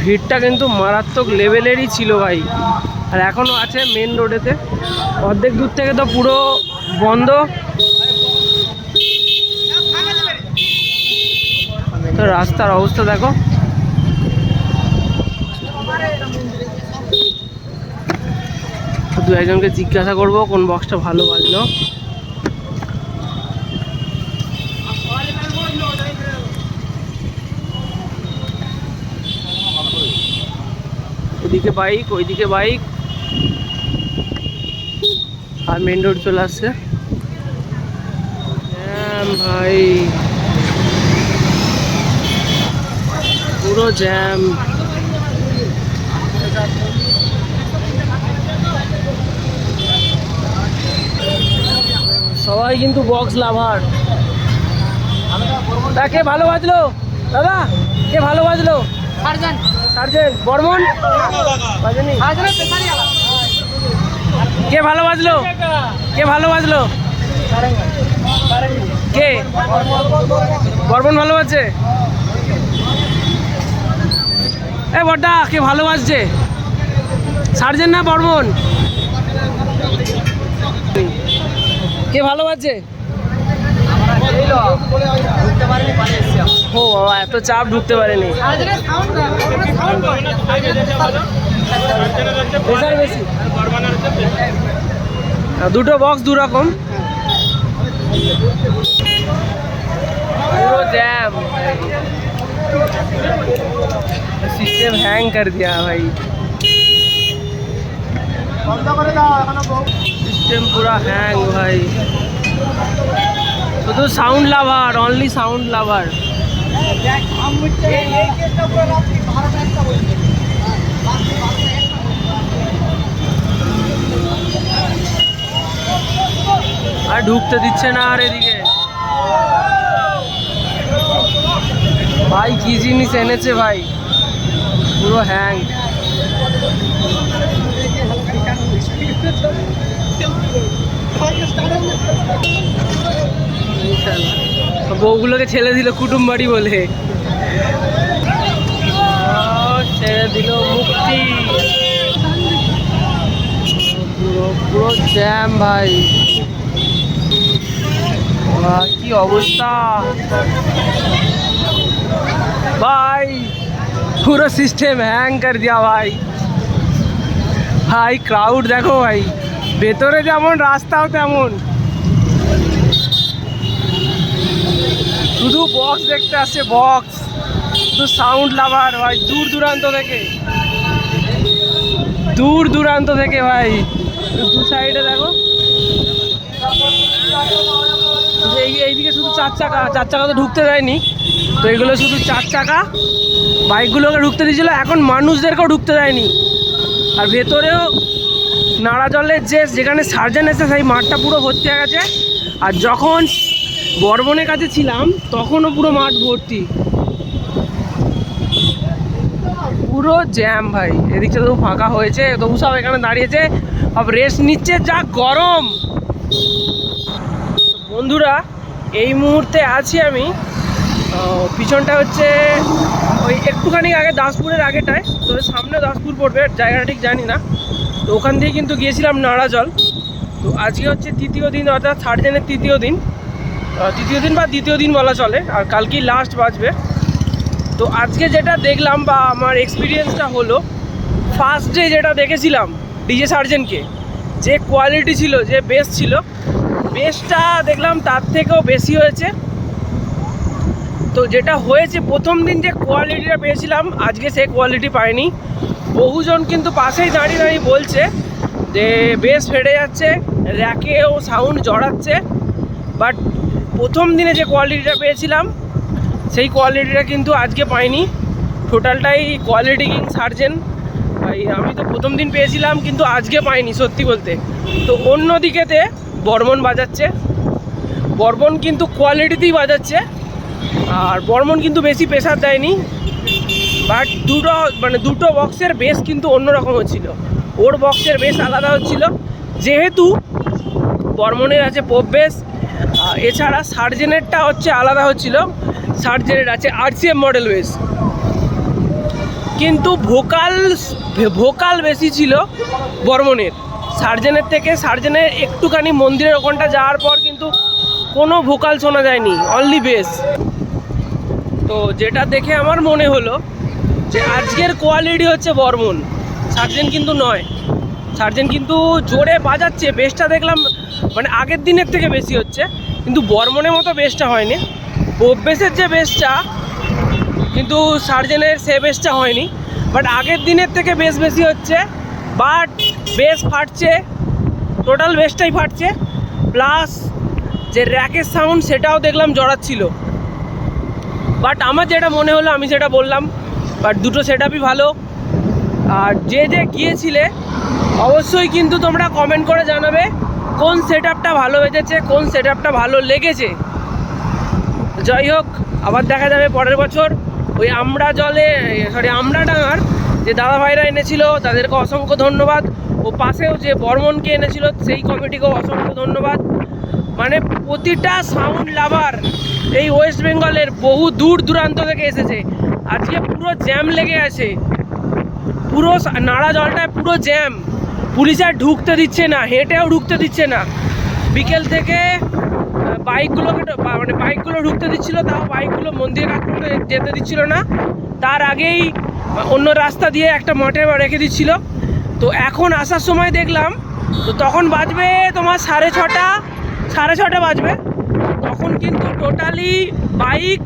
ভিড়টা কিন্তু মারাত্মক লেভেলেরই ছিল ভাই। আর এখনও আছে মেন রোডেতে অর্ধেক দূর থেকে তো পুরো বন্ধ। তো রাস্তার অবস্থা দেখো। দু একজনকে জিজ্ঞাসা করব কোন বক্সটা ভালো বাজলো। ওদিকে বাইক ওইদিকে বাইক আর মেন রোড চলে আসছে। ভাই। পুরো জ্যাম সবাই কিন্তু বক্স লাভার তা কে ভালো বাজলো? দাদা, কে ভালো বাজলো? বর্মন। কে ভালো বাজলো? কে ভালো বাজলো? কে? বর্মন ভালো বাজছে? এ বড়দা কে ভালো বাজছে? সার্জেন্ট না বর্মন? কে ভালো বাজছে? ও বাবা এত চাপ ঢুকতে পারেনি প্রেশার বেশি আহ, দুটো বক্স দু রকম পুরো জ্যাম সিস্টেম হ্যাং कर दिया भाई সিস্টেম পুরা হ্যাং ভাই শুধু sound lover only sound lover আর ঢুকতে দিচ্ছে না আর এদিকে। ভাই কি জিনিস এনেছে ভাই? পুরো হ্যাং বউগুলোকে ছেড়ে দিল কুটুম বাড়ি বলে ছেড়ে দিল মুক্তি। পুরো পুরো জ্যাম ভাই। কি অবস্থা? ভাই, পুরো সিস্টেম হ্যাং কর দিয়া ভাই। ভাই ক্রাউড দেখো ভাই। ভেতরে যেমন, রাস্তাও তেমন। শুধু বক্স দেখতে আসছে বক্স শুধু সাউন্ড লাভার ভাই, দূর দূরান্ত থেকে। দূর দূরান্ত থেকে, ভাই। দু সাইডে দেখো। এই, এইদিকে শুধু চার চাকা চার চাকা তো ঢুকতে দেয়নি। তো এগুলো শুধু চার চাকা। বাইকগুলোকে ঢুকতে দিয়েছিল, এখন মানুষদেরকেও ঢুকতে দেয়নি। আর ভেতরেও নাড়া জলের যে, যেখানে সার্জেন এসে সেই মাঠটা পুরো ভর্তি হয়ে গেছে। আর যখন বর্বনের কাছে ছিলাম, তখনও পুরো মাঠ ভর্তি। পুরো জ্যাম ভাই, এদিকটা তো ফাঁকা হয়েছে, তবু সব এখানে দাঁড়িয়েছে, সব রেস্ট নিচ্ছে, যা গরম। বন্ধুরা, এই মুহূর্তে আছি আমি পিছনটা হচ্ছে ওই একটুখানি আগে দাসপুরের আগেটায় তো সামনে দাসপুর পড়বে, জায়গাটা ঠিক জানি না। তো ওখান থেকে কিন্তু গিয়েছিলাম নাড়াজল তো আজকে হচ্ছে তৃতীয় দিন, অর্থাৎ থার্ড দিনের তৃতীয় দিন। তৃতীয় দিন বা দ্বিতীয় দিন বলা চলে, আর কালকেই লাস্ট বাজবে। তো আজকে যেটা দেখলাম বা আমার এক্সপিরিয়েন্সটা হলো ফার্স্ট ডে যেটা দেখেছিলাম ডিজে সার্জেনকে যে কোয়ালিটি ছিল, যে বেস ছিল বেসটা দেখলাম তার থেকেও বেশি হয়েছে। তো যেটা হয়েছে, প্রথম দিন যে কোয়ালিটিটা পেয়েছিলাম, আজকে সেই কোয়ালিটি পাইনি। বহুজন কিন্তু পাশেই দাঁড়িয়ে দাঁড়িয়ে বলছে যে বেস ফেটে যাচ্ছে র্যাকেও সাউন্ড জড়াচ্ছে বাট প্রথম দিনে যে কোয়ালিটিটা পেয়েছিলাম সেই কোয়ালিটিটা কিন্তু আজকে পাইনি। টোটালটাই কোয়ালিটি কিং সার্জেন ভাই আমি তো প্রথম দিন পেয়েছিলাম কিন্তু আজকে পাইনি সত্যি বলতে। তো অন্য দিকেতে বর্মন বাজাচ্ছে। বর্মন কিন্তু কোয়ালিটিতেই বাজাচ্ছে। আর বর্মন কিন্তু বেশি প্রেশার দেয়নি। বাট দুটো মানে দুটো বক্সের বেস কিন্তু অন্যরকম হচ্ছিল। ওর বক্সের বেস আলাদা হচ্ছিল। যেহেতু বর্মনের আছে পপ আহ, এছাড়া সার্জেনেরটা হচ্ছে আলাদা হচ্ছিল সার্জেনের আছে আরসিএম মডেল বেস কিন্তু ভোকাল ভোকাল বেশি ছিল বর্মনের। সার্জেনের থেকে সার্জেনের একটুখানি মন্দিরের ওখানটা যাওয়ার পর কিন্তু কোনো ভোকাল শোনা যায়নি অনলি বেস তো যেটা দেখে আমার মনে হলো যে আজকের কোয়ালিটি হচ্ছে বর্মন। সার্জেন কিন্তু নয়। সার্জেন কিন্তু জোরে বাজাচ্ছে বেসটা দেখলাম মানে আগের দিনের থেকে বেশি হচ্ছে, কিন্তু বর্মনের মতো বেসটা হয়নি। বেসের যে বেসটা কিন্তু সার্জেনের সে বেসটা হয়নি। বাট আগের দিনের থেকে বেশ বেশি হচ্ছে, বাট বেস ফাটছে, টোটাল বেসটাই ফাটছে। প্লাস যে র্যাকের সাউন্ড, সেটাও দেখলাম জড়াচ্ছিল। বাট আমার যেটা মনে হলো, আমি সেটা বললাম, বাট দুটো সেট ভালো। আর যে যে গিয়েছিলে, অবশ্যই কিন্তু তোমরা কমেন্ট করে জানাবে। কোন সেট আপটা ভালো বেজেছে কোন সেট আপটা ভালো লেগেছে? যাই হোক, আবার দেখা যাবে পরের বছর। ওই আমরা জলে সরি আমরা ডাঙার, যে দাদা ভাইরা এনেছিল, তাদেরকে অসংখ্য ধন্যবাদ। ও পাশেও যে বর্মনকে এনেছিল, সেই কমিটিকেও অসংখ্য ধন্যবাদ। মানে প্রতিটা সাউন্ড লাভার এই ওয়েস্ট বেঙ্গলের বহু দূর দূরান্ত থেকে এসেছে। আজকে পুরো জ্যাম লেগে আছে। পুরো নাড়া জলটায় পুরো জ্যাম পুলিশ আর ঢুকতে দিচ্ছে না হেঁটেও ঢুকতে দিচ্ছে না। বিকেল থেকে বাইকগুলোকে মানে বাইকগুলো ঢুকতে দিচ্ছিল, তাও বাইকগুলো মন্দিরের কাছ পর্যন্ত যেতে দিচ্ছিল না। তার আগেই অন্য রাস্তা দিয়ে একটা মঠে রেখে দিচ্ছিল। তো এখন আসার সময় দেখলাম, তো তখন বাজবে তোমার সাড়ে ছটা সাড়ে ছটা বাজবে। তখন কিন্তু টোটালি বাইক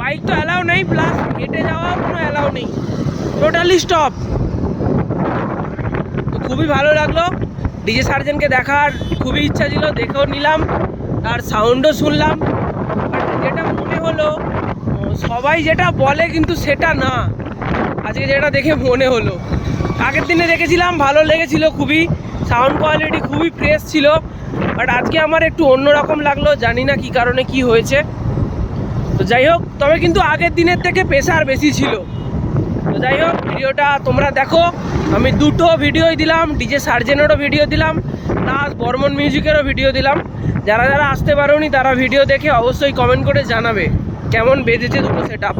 বাইক তো অ্যালাউ নেই প্লাস হেঁটে যাওয়া কোনো অ্যালাউ নেই। টোটালি স্টপ খুবই ভালো লাগল। ডিজে সার্জেনকে দেখার খুবই ইচ্ছা ছিল, দেখেও নিলাম আর সাউন্ডও শুনলাম। বাট যেটা মনে হলো, সবাই যেটা বলে কিন্তু সেটা না। আজকে যেটা দেখে মনে হলো। আগের দিনে দেখেছিলাম, ভালো লেগেছিল খুবই সাউন্ড কোয়ালিটি খুবই ফ্রেশ ছিল। বাট আজকে আমার একটু অন্যরকম লাগল, জানি না কি কারণে কি হয়েছে। তো যাই হোক, তবে কিন্তু আগের দিনের থেকে প্রেশার বেশি ছিল। তো যাই হোক, ভিডিওটা তোমরা দেখো। আমি দুটো ভিডিওই দিলাম, ডিজে সার্জেনেরও ভিডিও দিলাম প্লাস বর্মন মিউজিকেরও ভিডিও দিলাম। যারা যারা আসতে পারোনি, তারা ভিডিও দেখে অবশ্যই কমেন্ট করে জানাবে, কেমন বেঁধেছে দুটো setup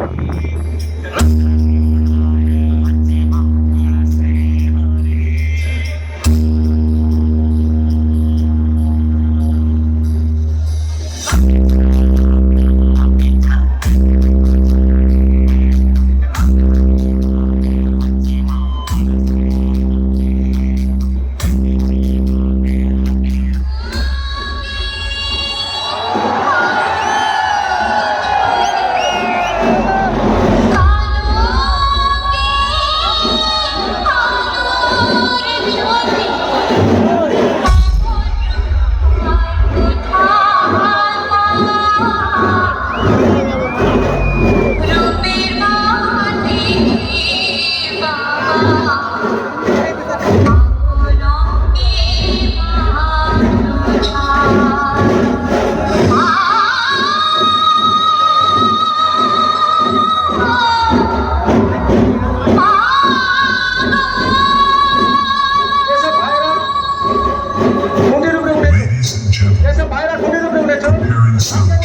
Sergeant.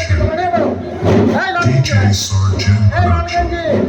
Hey, Sergeant.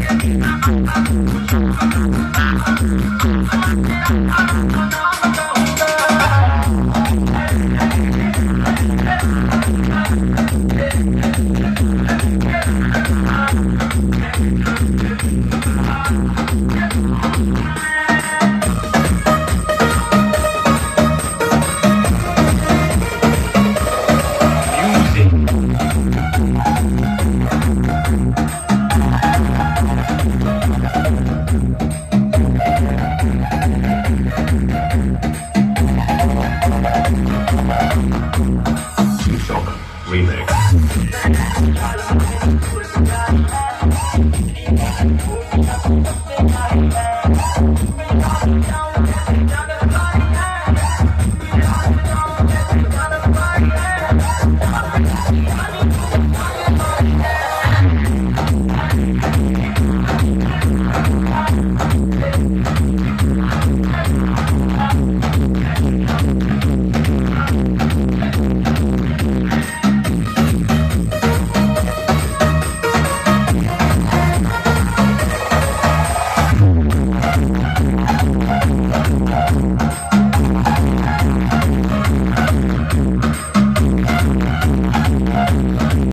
Thank you.